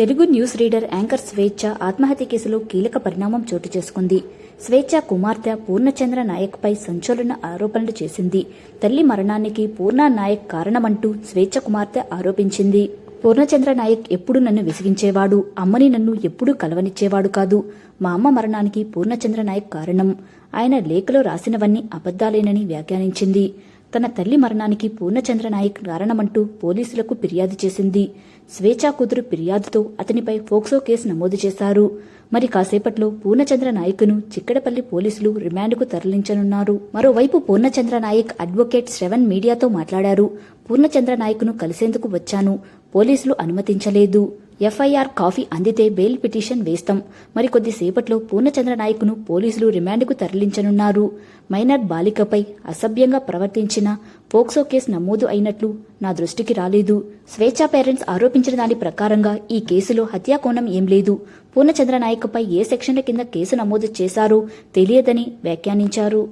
Telugu news reader anchor స్వేచ్ఛ ఆత్మహత్య కేసులో కీలక పరిణామం చోటు చేసుకుంది. స్వేచ్ఛ కుమార్తె పూర్ణచంద్ర నాయక్పై సంచలన ఆరోపణలు చేసింది. తల్లి మరణానికి పూర్ణ నాయక్ కారణమంటూ స్వేచ్ఛ కుమార్తె ఆరోపించింది. పూర్ణచంద్ర నాయక్ ఎప్పుడు నన్ను విసిగించేవాడు. అమ్మని నన్ను ఎప్పుడూ కలవనిచ్చేవాడు కాదు. మా అమ్మ మరణానికి పూర్ణచంద్ర నాయక్ కారణం. ఆయన లేఖలో రాసినవన్నీ అబద్ధాలేనని వ్యాఖ్యానించింది. తన తల్లి మరణానికి పూర్ణచంద్ర నాయక్ కారణమంటూ పోలీసులకు ఫిర్యాదు చేసింది. స్వేచ్ఛా కూతురు ఫిర్యాదుతో అతనిపై ఫోక్సో కేసు నమోదు చేశారు. మరి కాసేపట్లో పూర్ణచంద్ర నాయక్ను చిక్కడపల్లి పోలీసులు రిమాండ్కు తరలించనున్నారు. మరోవైపు పూర్ణచంద్ర నాయక్ అడ్వకేట్ శ్రవణ్ మీడియాతో మాట్లాడారు. పూర్ణచంద్ర నాయక్ను కలిసేందుకు వచ్చాను. పోలీసులు అనుమతించలేదు. ఎఫ్ఐఆర్ కాఫీ అందితే బెయిల్ పిటిషన్ వేస్తాం. మరికొద్దిసేపట్లో పూర్ణచంద్ర నాయక్ను పోలీసులు రిమాండ్కు తరలించనున్నారు. మైనర్ బాలికపై అసభ్యంగా ప్రవర్తించిన పోక్సో కేసు నమోదు అయినట్లు నా దృష్టికి రాలేదు. స్వేచ్ఛా పేరెంట్స్ ఆరోపించిన దాని ప్రకారంగా ఈ కేసులో హత్యాకోణం ఏం లేదు. పూర్ణచంద్ర నాయక్పై ఏ సెక్షన్ల కింద కేసు నమోదు చేశారో తెలియదని వ్యాఖ్యానించారు.